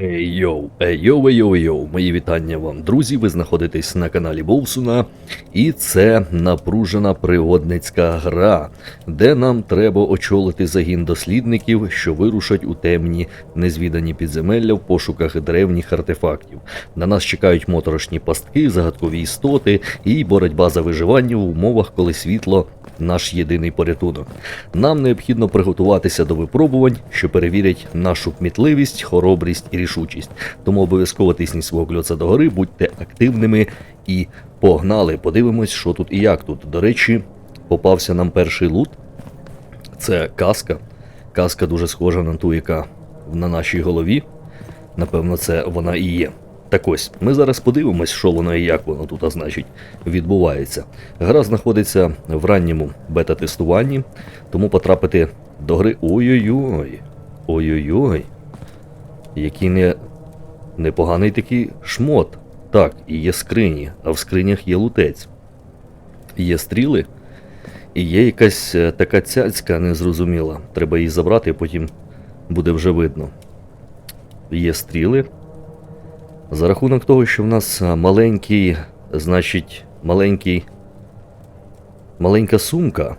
Ей йоу, ей йоу, ей йоу, ей йоу, мої вітання вам, друзі. Ви знаходитесь на каналі Вовсуна, і це напружена пригодницька гра, де нам треба очолити загін дослідників, що вирушать у темні незвідані підземелля в пошуках древніх артефактів. На нас чекають моторошні пастки, загадкові істоти і боротьба за виживання в умовах, коли світло наш єдиний порятунок. Нам необхідно приготуватися до випробувань, що перевірять нашу кмітливість, хоробрість і рішучість. Тому обов'язково тисніть свого кльоца догори, будьте активними і погнали. Подивимось, що тут і як тут. До речі, попався нам перший лут. Це каска. Каска дуже схожа на ту, яка на нашій голові. Напевно, це вона і є. Так ось, ми зараз подивимось, що воно і як воно тут, а значить, відбувається. Гра знаходиться в ранньому бета-тестуванні, тому потрапити до гри. Ой-ой-ой. Ой-ой-ой. Який не... непоганий такий шмот. Так, і є скрині, а в скринях є лутець. Є стріли, і є якась е, така цяцька незрозуміла. Треба її забрати, а потім буде вже видно. Є стріли. За рахунок того, що в нас маленький, значить, маленький. Маленька сумка,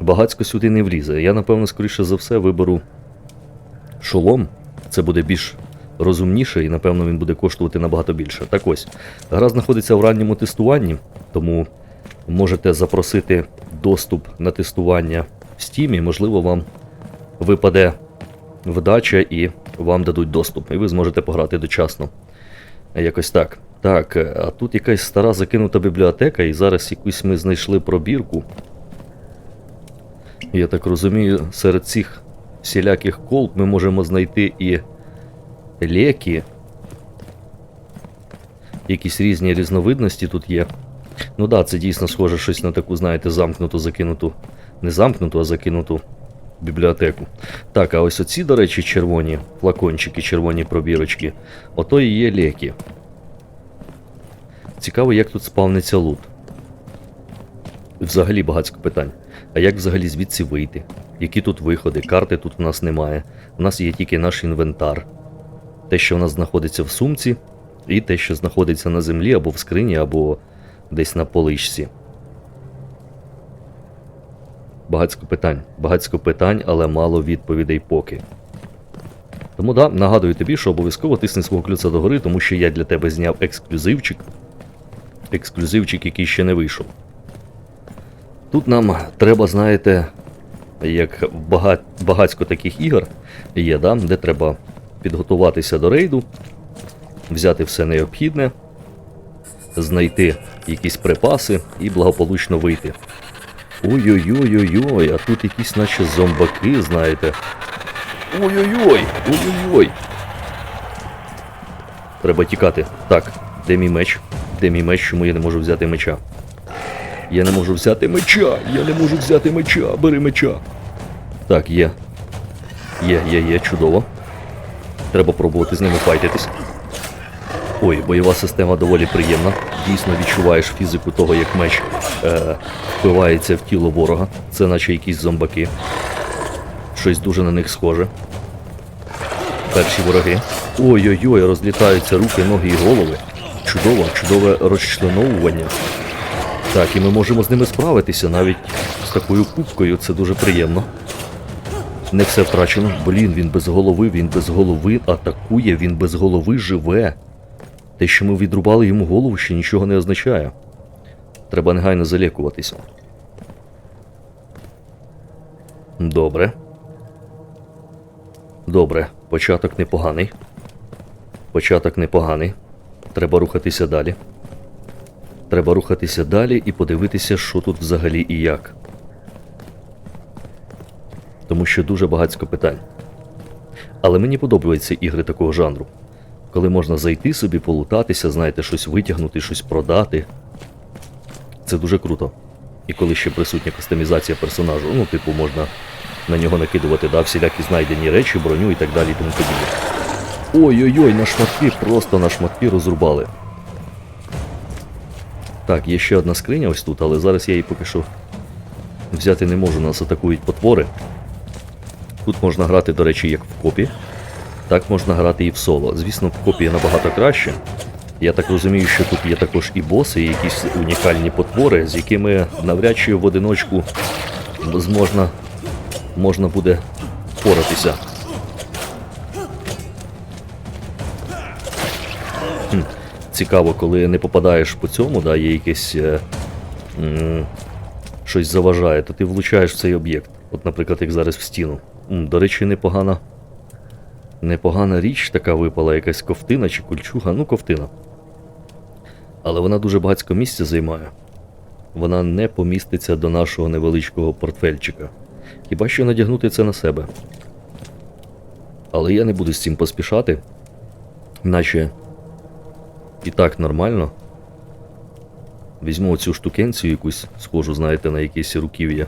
багацько сюди не влізе. Я, напевно, скоріше за все виберу шолом. Це буде більш розумніше і, напевно, він буде коштувати набагато більше. Так ось, гра знаходиться в ранньому тестуванні, тому можете запросити доступ на тестування в стімі. Можливо, вам випаде вдача і вам дадуть доступ, і ви зможете пограти дочасно. Якось так. Так, а тут якась стара закинута бібліотека, і зараз якусь ми знайшли пробірку. Я так розумію, серед цих всіляких колб ми можемо знайти і леки. Якісь різні різновидності тут є. Ну да, це дійсно схоже щось на таку, знаєте, замкнуту, закинуту. Не замкнуту, а закинуту бібліотеку. Так, а ось оці, до речі, червоні флакончики, червоні пробірочки. Ото і є леки. Цікаво, як тут спавниться лут. Взагалі багатько питань. А як взагалі звідси вийти? Які тут виходи? Карти тут у нас немає. У нас є тільки наш інвентар. Те, що у нас знаходиться в сумці, і те, що знаходиться на землі або в скрині, або десь на поличці. Багацько питань. Багацько питань, але мало відповідей поки. Тому да, нагадую тобі, що обов'язково тисни свого ключа догори, тому що я для тебе зняв ексклюзивчик. Ексклюзивчик, який ще не вийшов. Тут нам треба, знаєте, як бага... багацько таких ігор є, да, де треба підготуватися до рейду, взяти все необхідне, знайти якісь припаси і благополучно вийти. Ой-ой-ой-ой-ой, а тут якісь наче зомбаки, знаєте. Ой-ой-ой! Ой-ой-ой! Треба тікати. Так, де мій меч? Де мій меч? Чому я не можу взяти меча? Я не можу взяти меча! Я не можу взяти меча! Бери меча! Так, є. Є, є, є, чудово. Треба пробувати з ними файтитись. Ой, бойова система доволі приємна. Дійсно відчуваєш фізику того, як меч е, впивається в тіло ворога. Це наче якісь зомбаки. Щось дуже на них схоже. Перші вороги. Ой-ой-ой, розлітаються руки, ноги і голови. Чудово, чудове розчленовування. Так, і ми можемо з ними справитися навіть з такою кубкою, це дуже приємно. Не все втрачено. Блін, він без голови, він без голови атакує, він без голови живе. Те, що ми відрубали йому голову, ще нічого не означає. Треба негайно залікуватися. Добре. Добре, початок непоганий. Початок непоганий. Треба рухатися далі. Треба рухатися далі і подивитися, що тут взагалі і як. Тому що дуже багатько питань. Але мені подобаються ігри такого жанру. Коли можна зайти собі, полутатися, знаєте, щось витягнути, щось продати. Це дуже круто. І коли ще присутня кастомізація персонажу, ну, типу, можна на нього накидувати, да, всілякі знайдені речі, броню і так далі тому подібне. Ой-ой-ой, на шматки, просто на шматки розрубали. Так, є ще одна скриня ось тут, але зараз я її поки що взяти не можу, нас атакують потвори. Тут можна грати, до речі, як в копі. Так можна грати і в соло. Звісно, в копія набагато краще. Я так розумію, що тут є також і боси, і якісь унікальні потвори, з якими навряд чи в одиночку зможна, можна буде впоратися. Цікаво, коли не попадаєш по цьому, да, є якесь е, м, щось заважає, то ти влучаєш в цей об'єкт. От, наприклад, як зараз в стіну. М, До речі, непогана. Непогана річ така випала, якась ковтина чи кульчуга, ну ковтина. Але вона дуже багатько місця займає. Вона не поміститься до нашого невеличкого портфельчика. Хіба що надягнути це на себе. Але я не буду з цим поспішати. Наче і так нормально. Візьму оцю штукенцію якусь, схожу, знаєте, на якесь руків'я.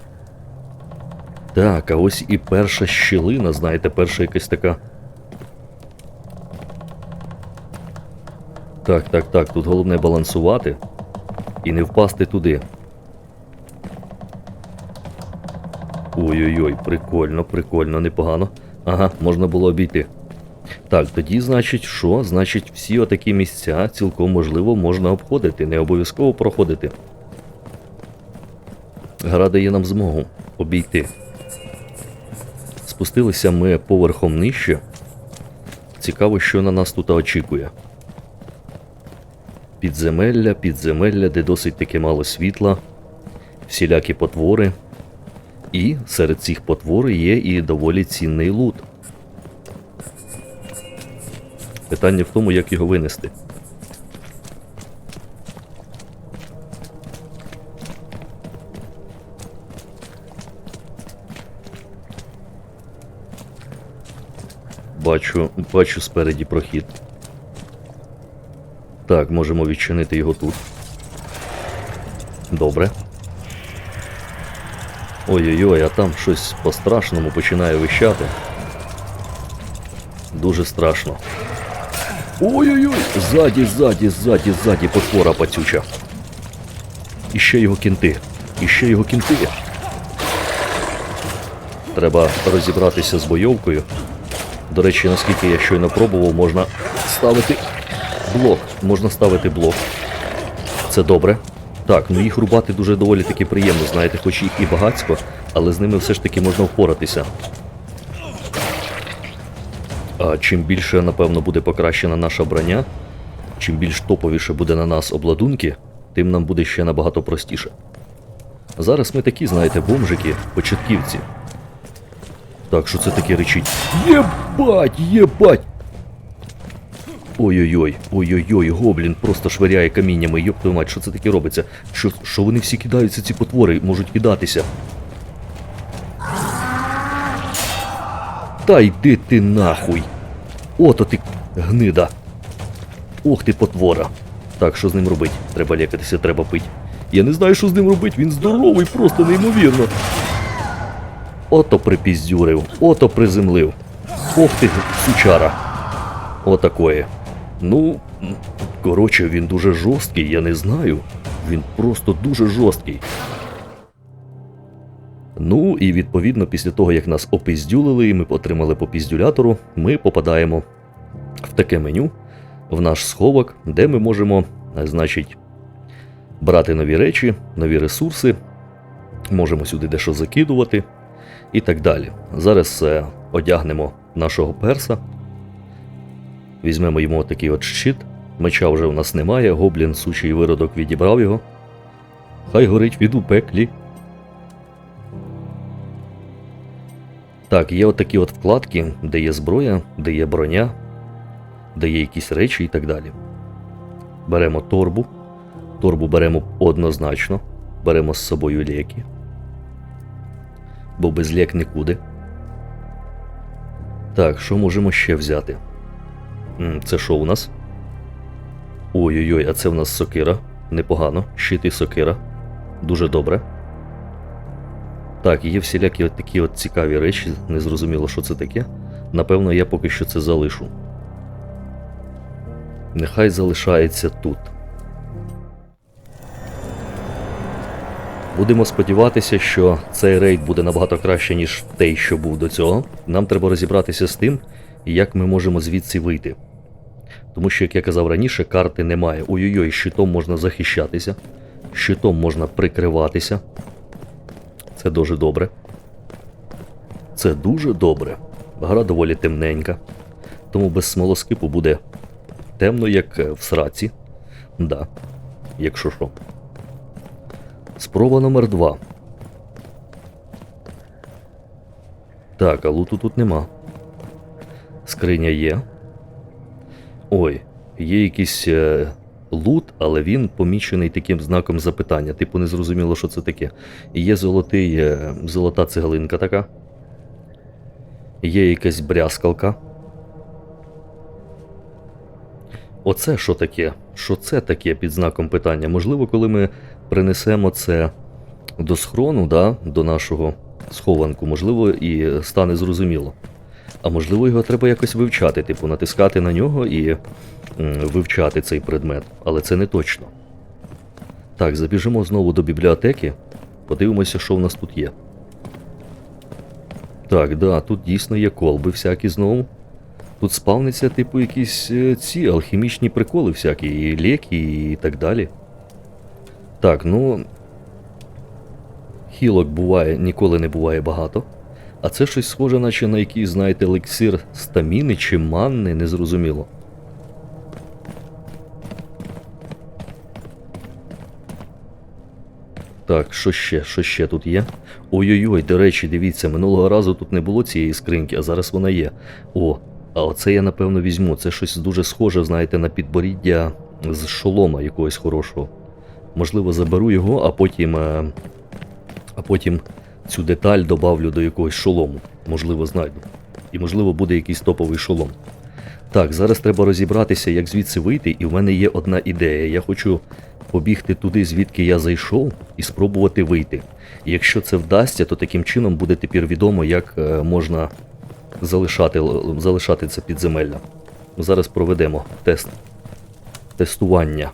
Так, а ось і перша щілина, знаєте, перша якась така. Так, так, так, тут головне балансувати і не впасти туди. Ой-ой-ой, прикольно, прикольно, непогано. Ага, можна було обійти. Так, тоді, значить, що? Значить, всі отакі місця цілком можливо можна обходити, не обов'язково проходити. Гра дає нам змогу обійти. Спустилися ми поверхом нижче. Цікаво, що на нас тут очікує. Підземелля, підземелля, де досить таки мало світла, всілякі потвори. І серед цих потвор є і доволі цінний лут. Питання в тому, як його винести. Бачу, бачу спереді прохід. Так, можемо відчинити його тут. Добре. Ой-ой-ой, а там щось по-страшному починає вищати. Дуже страшно. Ой-ой-ой! Ззаді, ззаді, ззаді, ззаді, потвора пацюча. І ще його кінти. І ще його кінти. Треба розібратися з бойовкою. До речі, наскільки я щойно пробував, можна ставити блок. Можна ставити блок. Це добре. Так, ну їх рубати дуже доволі таки приємно, знаєте, хоч їх і багацько, але з ними все ж таки можна впоратися. А чим більше, напевно, буде покращена наша броня, чим більш топовіше буде на нас обладунки, тим нам буде ще набагато простіше. Зараз ми такі, знаєте, бомжики, початківці. Так, що це таке речить? Єбать, єбать! Ой-ой-ой, ой-ой-ой, гоблін просто швиряє каміннями, йоп мать, що це таке робиться? Що, що вони всі кидаються, ці потвори, можуть кидатися? Та йди ти нахуй. Ото ти гнида. Ох ти потвора. Так, що з ним робить? Треба лякатися, треба пить. Я не знаю, що з ним робить, він здоровий, просто неймовірно. Ото припіздюрив, ото приземлив. Ох ти, сучара. Отакої. Ну, коротше, він дуже жорсткий, я не знаю. Він просто дуже жорсткий. Ну і відповідно, після того, як нас опиздюлили, і ми отримали по піздюлятору, ми попадаємо в таке меню, в наш сховок, де ми можемо, е, значить, брати нові речі, нові ресурси, можемо сюди дещо закидувати і так далі. Зараз е, одягнемо нашого перса, візьмемо йому такий от щит. Меча вже у нас немає, гоблін сучий виродок відібрав його. Хай горить від у пеклі. Так, є от такі от вкладки, де є зброя, де є броня, де є якісь речі і так далі. Беремо торбу. Торбу беремо однозначно. Беремо з собою ліки. Бо без лік нікуди. Так, що можемо ще взяти? Це що у нас? Ой-ой-ой, а це в нас сокира. Непогано. Щит і сокира. Дуже добре. Так, є всілякі от такі от цікаві речі, незрозуміло, що це таке. Напевно, я поки що це залишу. Нехай залишається тут. Будемо сподіватися, що цей рейд буде набагато краще, ніж той, що був до цього. Нам треба розібратися з тим, як ми можемо звідси вийти. Тому що, як я казав раніше, карти немає. Ой-ой-ой, щитом можна захищатися, щитом можна прикриватися. Це дуже добре. Це дуже добре. Гра доволі темненька. Тому без смолоскипу буде темно, як е, в сраці. Да, якщо що. Спроба номер два. Так, а луту тут нема. Скриня є. Ой, є якийсь е, лут, але він помічений таким знаком запитання. Типу, не зрозуміло, що це таке. Є золотий, е, золота цеглинка така. Є якась брязкалка. Оце що таке? Що це таке під знаком питання? Можливо, коли ми принесемо це до схрону, да, до нашого схованку, можливо, і стане зрозуміло. А можливо, його треба якось вивчати, типу натискати на нього і вивчати цей предмет, але це не точно. Так, забіжимо знову до бібліотеки, подивимося, що в нас тут є. Так, да, тут дійсно є колби всякі знову. Тут спавниться, типу, якісь е, ці алхімічні приколи всякі, і ліки, і так далі. Так, ну. Хілок буває, ніколи не буває багато. А це щось схоже, наче на якийсь, знаєте, елексир стаміни чи манни, незрозуміло. Так, що ще? Що ще тут є? Ой-ой-ой, до речі, дивіться, минулого разу тут не було цієї скриньки, а зараз вона є. О, а оце я напевно візьму. Це щось дуже схоже, знаєте, на підборіддя з шолома якогось хорошого. Можливо, заберу його, а потім. е, А потім цю деталь добавлю до якогось шолому. Можливо, знайду. І можливо буде якийсь топовий шолом. Так, зараз треба розібратися, як звідси вийти, і в мене є одна ідея. Я хочу побігти туди, звідки я зайшов, і спробувати вийти. І якщо це вдасться, то таким чином буде тепер відомо, як е, можна залишати, залишати це підземелля. Зараз проведемо тест. Тестування.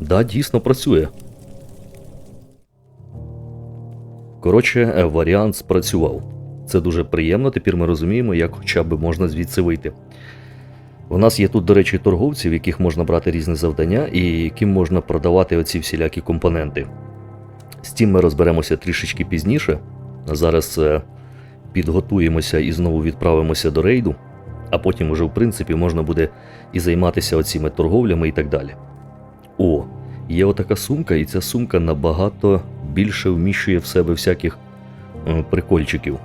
Да, дійсно працює. Коротше, е, варіант спрацював. Це дуже приємно, тепер ми розуміємо, як хоча б можна звідси вийти. У нас є тут, до речі, торговці, в яких можна брати різні завдання і яким можна продавати оці всілякі компоненти. З цим ми розберемося трішечки пізніше. Зараз е, підготуємося і знову відправимося до рейду, а потім уже, в принципі, можна буде і займатися оціми торговлями і так далі. О, є отака сумка, і ця сумка набагато більше вміщує в себе всяких е, прикольчиків.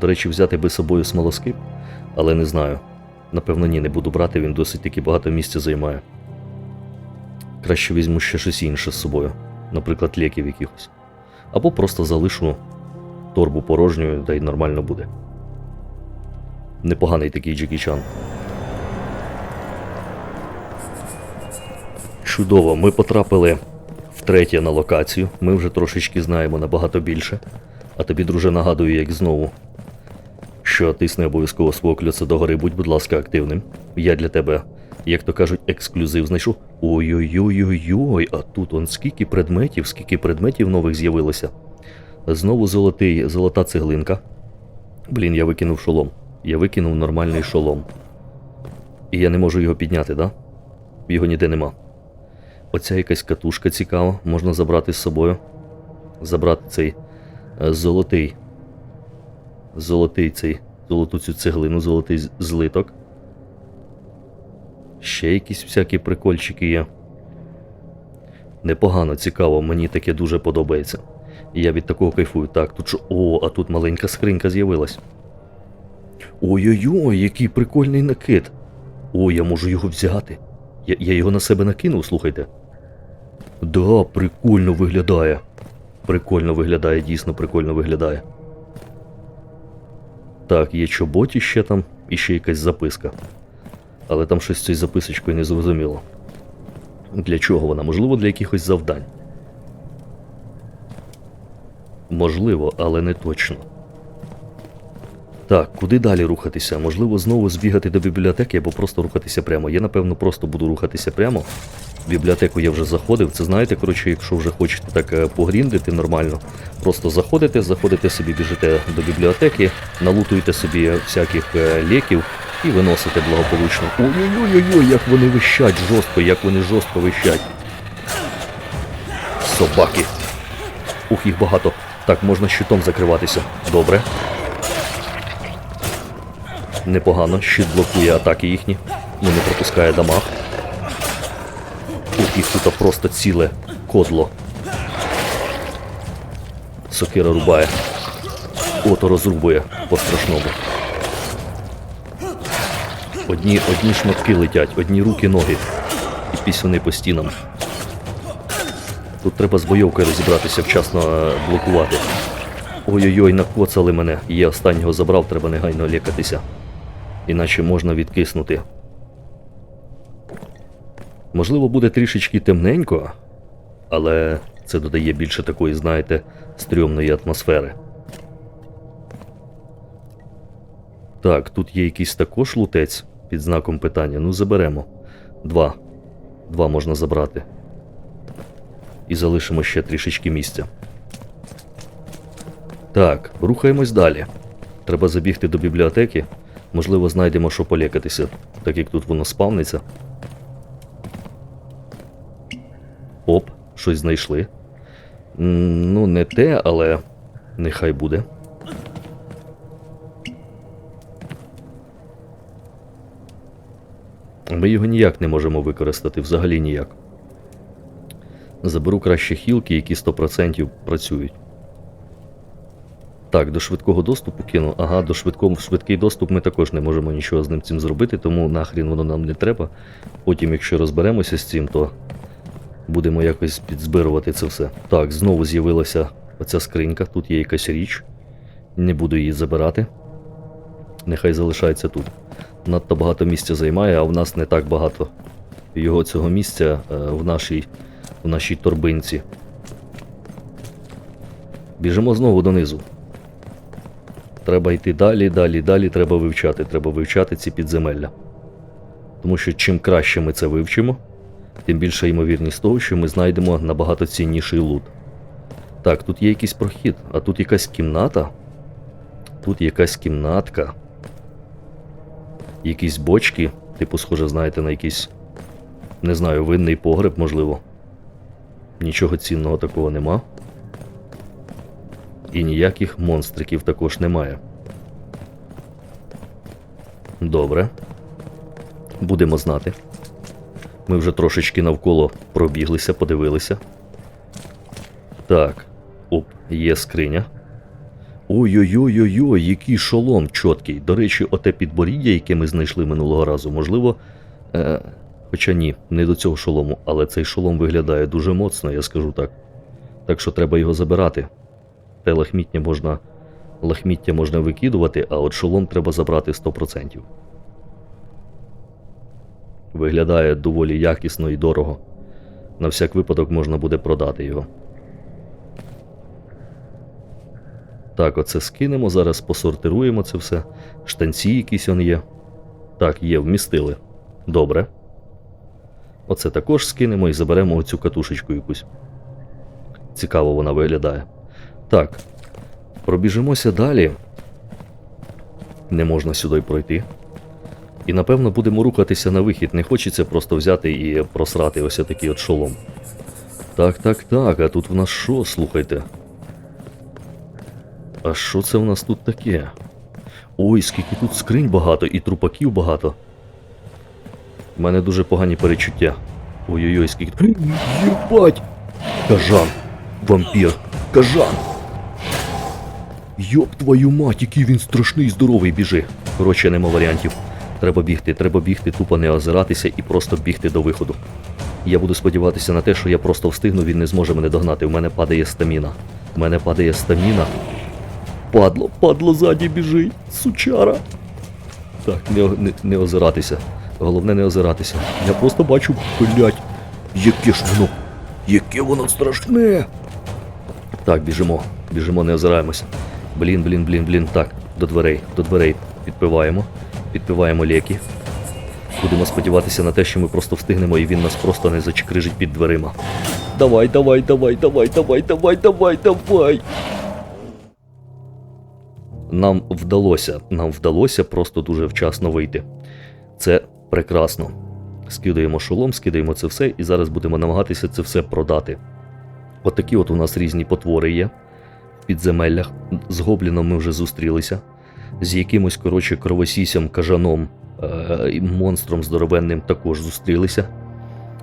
До речі, взяти би з собою смолоскип, але не знаю. Напевно, ні, не буду брати, він досить таки багато місця займає. Краще візьму ще щось інше з собою, наприклад, ліків якихось. Або просто залишу торбу порожньою, та й нормально буде. Непоганий такий Джекі Чан. Чудово, ми потрапили втретє на локацію. Ми вже трошечки знаємо набагато більше. А тобі, друже, нагадую, як знову, що тисни обов'язково свого кльоца догори, будь, будь ласка, активним. Я для тебе, як то кажуть, ексклюзив знайшов. Ой-ой-ой-ой-ой, а тут он скільки предметів, скільки предметів нових з'явилося. Знову золотий, золота цеглинка. Блін, я викинув шолом. Я викинув нормальний шолом. І я не можу його підняти, да? Його ніде нема. Оця якась катушка цікава, можна забрати з собою. Забрати цей е, золотий. Золотий цей. Золоту цю цеглину, золотий злиток. Ще якісь всякі прикольчики є. Непогано, цікаво, мені таке дуже подобається. Я від такого кайфую. Так, тут що. О, а тут маленька скринька з'явилась. Ой-ой-ой, який прикольний накид. О, я можу його взяти. Я, я його на себе накинув, слухайте. Да, прикольно виглядає. Прикольно виглядає, дійсно прикольно виглядає. Так, є чоботі ще там, і ще якась записка. Але там щось з цією записочкою не зрозуміло. Для чого вона? Можливо, для якихось завдань. Можливо, але не точно. Так, куди далі рухатися? Можливо, знову збігати до бібліотеки або просто рухатися прямо. Я, напевно, просто буду рухатися прямо. В бібліотеку я вже заходив. Це знаєте, коротше, якщо вже хочете так е, погріндити нормально, просто заходите, заходите собі, біжите до бібліотеки, налутуєте собі всяких е, ліків і виносите благополучно. Ой-ой-ой, як вони вищать жорстко, як вони жорстко вищать. Собаки. Ух, їх багато. Так, можна щитом закриватися. Добре. Непогано, щит блокує атаки їхні. Ну не пропускає дамаг. Ух, їх тут просто ціле кодло. Сокира рубає. Ото розрубує по-страшному. Одні, одні шматки летять, одні руки, ноги. І пісюни по стінам. Тут треба з бойовкою розібратися, вчасно е, блокувати. Ой-ой-ой, накоцали мене. Я останнього забрав, треба негайно лікатися. Іначе можна відкиснути. Можливо, буде трішечки темненько, але це додає більше такої, знаєте, стрьомної атмосфери. Так, тут є якийсь також лутець під знаком питання. Ну, заберемо. Два. Два можна забрати. І залишимо ще трішечки місця. Так, рухаємось далі. Треба забігти до бібліотеки. Можливо, знайдемо, що полікатися, так як тут воно спавниться. Оп, щось знайшли. Ну, не те, але нехай буде. Ми його ніяк не можемо використати, взагалі ніяк. Заберу краще хілки, які 100% працюють. Так, до швидкого доступу кину. Ага, до швидкого швидкий доступ ми також не можемо нічого з ним цим зробити, тому нахрін воно нам не треба. Потім, якщо розберемося з цим, то будемо якось підзбирувати це все. Так, знову з'явилася оця скринька, тут є якась річ. Не буду її забирати. Нехай залишається тут. Надто багато місця займає, а в нас не так багато його цього місця е, в нашій, в нашій торбинці. Біжимо знову донизу. Треба йти далі, далі, далі треба вивчати. Треба вивчати ці підземелля. Тому що чим краще ми це вивчимо, тим більша ймовірність того, що ми знайдемо набагато цінніший лут. Так, тут є якийсь прохід, а тут якась кімната. Тут якась кімнатка. Якісь бочки, типу, схоже, знаєте, на якийсь, не знаю, винний погреб, можливо. Нічого цінного такого нема. І ніяких монстриків також немає. Добре. Будемо знати. Ми вже трошечки навколо пробіглися, подивилися. Так. Оп, є скриня. Ой-ой-ой-ой, який шолом чіткий. До речі, оте підборіддя, яке ми знайшли минулого разу, можливо. Е, хоча ні, не до цього шолому, але цей шолом виглядає дуже моцно, я скажу так. Так що треба його забирати. Те лахміття можна, лахміття можна викидувати, а от шолом треба забрати 100%. Виглядає доволі якісно і дорого. На всяк випадок можна буде продати його. Так, оце скинемо, зараз посортируємо це все. Штанці якісь он є. Так, є, вмістили. Добре. Оце також скинемо і заберемо оцю катушечку якусь. Цікаво вона виглядає. Так, пробіжимося далі. Не можна сюди пройти. І напевно будемо рухатися на вихід. Не хочеться просто взяти і просрати ось такий от шолом. Так, так, так, а тут в нас що, слухайте? А що це в нас тут таке? Ой, скільки тут скринь багато і трупаків багато. У мене дуже погані перечуття. Ой-ой-ой, скільки. Єбать! Кажан! Вампір! Кажан! Йоп твою мать, який він страшний здоровий біжи. Коротше, нема варіантів. Треба бігти, треба бігти, тупо не озиратися і просто бігти до виходу. Я буду сподіватися на те, що я просто встигну, він не зможе мене догнати. У мене падає стаміна. У мене падає стаміна. Падло, падло ззаді біжить, сучара. Так, не, не, не озиратися. Головне не озиратися. Я просто бачу, блять, яке ж воно, яке воно страшне. Так, біжимо, біжимо, не озираємося. Блін, блін, блін, блін. Так, до дверей, до дверей підпиваємо. Підпиваємо ліки. Будемо сподіватися на те, що ми просто встигнемо і він нас просто не зачекрижить під дверима. Давай, давай, давай, давай, давай, давай, давай, давай. Нам вдалося, нам вдалося просто дуже вчасно вийти. Це прекрасно. Скидаємо шолом, скидаємо це все, і зараз будемо намагатися це все продати. От от у нас різні потвори є підземеллях. З гобліном ми вже зустрілися, з якимось, коротше, кровосісям, кажаном, е- і монстром здоровенним також зустрілися.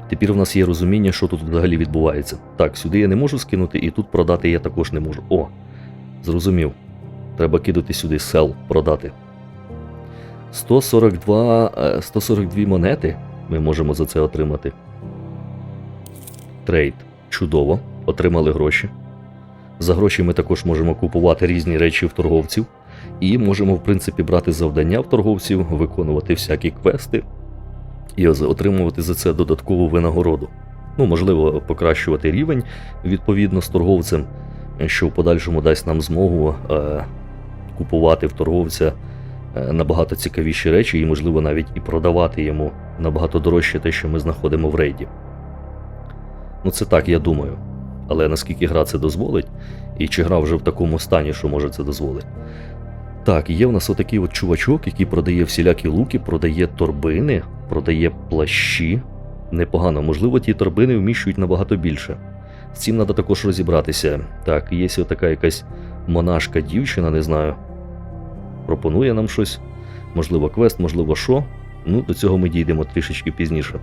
Тепер в нас є розуміння, що тут взагалі відбувається. Так, сюди я не можу скинути, і тут продати я також не можу. О, зрозумів. Треба кидати сюди сел, продати. 142, е, 142 монети ми можемо за це отримати. Трейд. Чудово. Отримали гроші. За гроші ми також можемо купувати різні речі в торговців. І можемо, в принципі, брати завдання в торговців, виконувати всякі квести і отримувати за це додаткову винагороду. Ну, можливо, покращувати рівень відповідно з торговцем, що в подальшому дасть нам змогу е, купувати в торговця е, набагато цікавіші речі, і, можливо, навіть і продавати йому набагато дорожче те, що ми знаходимо в рейді. Ну, це так, я думаю. Але наскільки гра це дозволить, і чи гра вже в такому стані, що може це дозволити. Так, є в нас отакий от чувачок, який продає всілякі луки, продає торбини, продає плащі. Непогано, можливо, ті торбини вміщують набагато більше. З цим треба також розібратися. Так, є така якась монашка дівчина, не знаю. Пропонує нам щось. Можливо, квест, можливо, що. Ну, до цього ми дійдемо трішечки пізніше.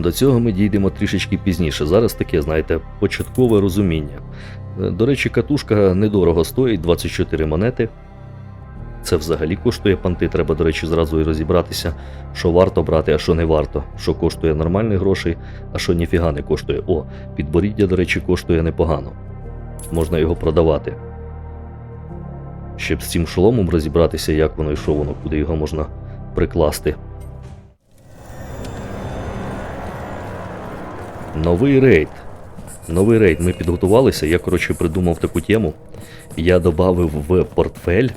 До цього ми дійдемо трішечки пізніше. Зараз таке, знаєте, початкове розуміння. Е, До речі, катушка недорого стоїть 24 монети. Це взагалі коштує панти. Треба, до речі, зразу і розібратися, що варто брати, а що не варто. Що коштує нормальних грошей, а що ніфіга не коштує. О, підборіддя, до речі, коштує непогано. Можна його продавати. Щоб з цим шоломом розібратися, як воно і що воно, куди його можна прикласти. Новий рейд. Новий рейд. Ми підготувалися. Я, коротше, придумав таку тему. Я додав в портфель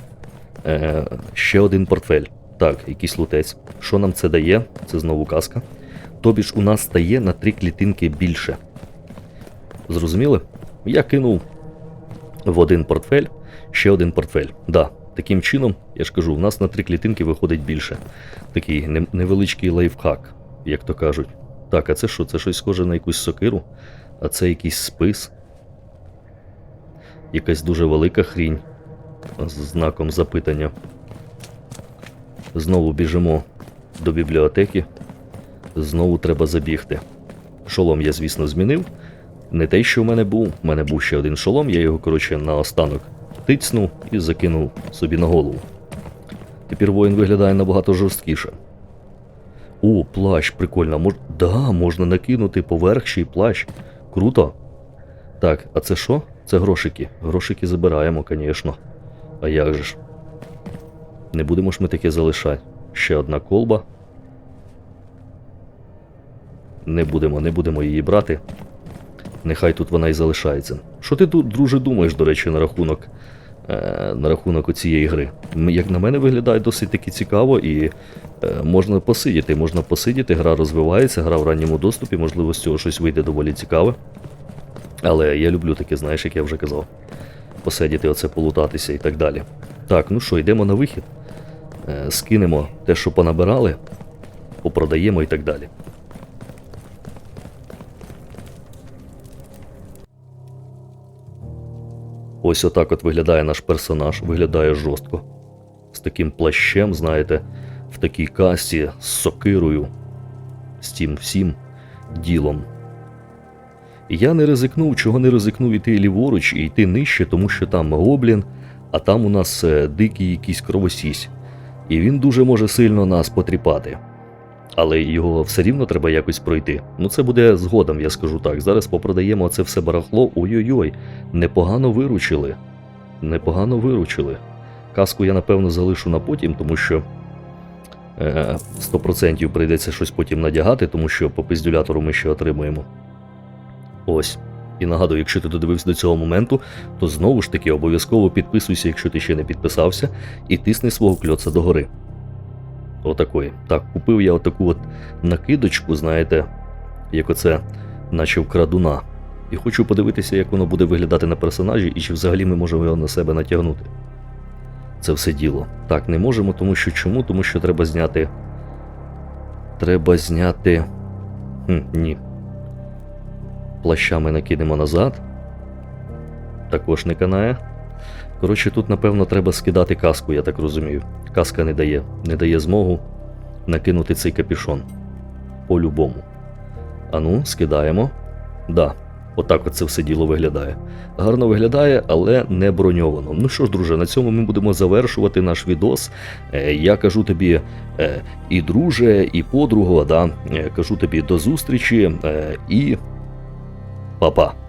е, ще один портфель. Так, якийсь лутець. Що нам це дає? Це знову казка. Тобі ж у нас стає на три клітинки більше. Зрозуміли? Я кинув в один портфель ще один портфель. Да, таким чином, я ж кажу, у нас на три клітинки виходить більше. Такий невеличкий лайфхак, як то кажуть. Так, а це що? Це щось схоже на якусь сокиру, а це якийсь спис. Якась дуже велика хрінь з знаком запитання. Знову біжимо до бібліотеки. Знову треба забігти. Шолом я, звісно, змінив. Не те, що в мене був. У мене був ще один шолом, я його, коротше, наостанок тицнув і закинув собі на голову. Тепер воїн виглядає набагато жорсткіше. О, плащ, прикольно. Мож... Да, можна накинути поверх ще й плащ. Круто. Так, а це що? Це грошики. Грошики забираємо, звісно. А як же ж? Не будемо ж ми таке залишати. Ще одна колба. Не будемо, не будемо її брати. Нехай тут вона і залишається. Що ти тут, друже, думаєш, до речі, на рахунок, на рахунок цієї гри? Як на мене виглядає досить таки цікаво і е, можна посидіти. Можна посидіти, гра розвивається, гра в ранньому доступі, можливо, з цього щось вийде доволі цікаве. Але я люблю таке, знаєш, як я вже казав. Посидіти, оце полутатися і так далі. Так, ну що, йдемо на вихід. Е, скинемо те, що понабирали, попродаємо і так далі. Ось отак от виглядає наш персонаж, виглядає жорстко. З таким плащем, знаєте, в такій касті, з сокирою, з тим всім ділом. Я не ризикнув, чого не ризикнув іти ліворуч і йти нижче, тому що там гоблін, а там у нас е, дикий якийсь кровосісь. І він дуже може сильно нас потріпати. Але його все рівно треба якось пройти. Ну це буде згодом, я скажу так. Зараз попродаємо це все барахло. Ой-ой-ой, непогано виручили. Непогано виручили. Каску я, напевно, залишу на потім, тому що е, 100% прийдеться щось потім надягати, тому що по пиздюлятору ми ще отримуємо. Ось. І нагадую, якщо ти додивився до цього моменту, то знову ж таки обов'язково підписуйся, якщо ти ще не підписався, і тисни свого кльоца догори. Отакої. Так, купив я отаку от накидочку, знаєте, як оце, наче в крадуна. І хочу подивитися, як воно буде виглядати на персонажі, і чи взагалі ми можемо його на себе натягнути. Це все діло. Так, не можемо, тому що чому? Тому що треба зняти. Треба зняти. Хм, ні. Плаща ми накинемо назад. Також не канає. Коротше, тут, напевно, треба скидати каску, я так розумію. Каска не дає. Не дає змогу накинути цей капюшон. По-любому. Ану, скидаємо. Да, отак от це все діло виглядає. Гарно виглядає, але не броньовано. Ну що ж, друже, на цьому ми будемо завершувати наш відос. Е, я кажу тобі е, і друже, і подруга, да? е, кажу тобі до зустрічі е, і па-па.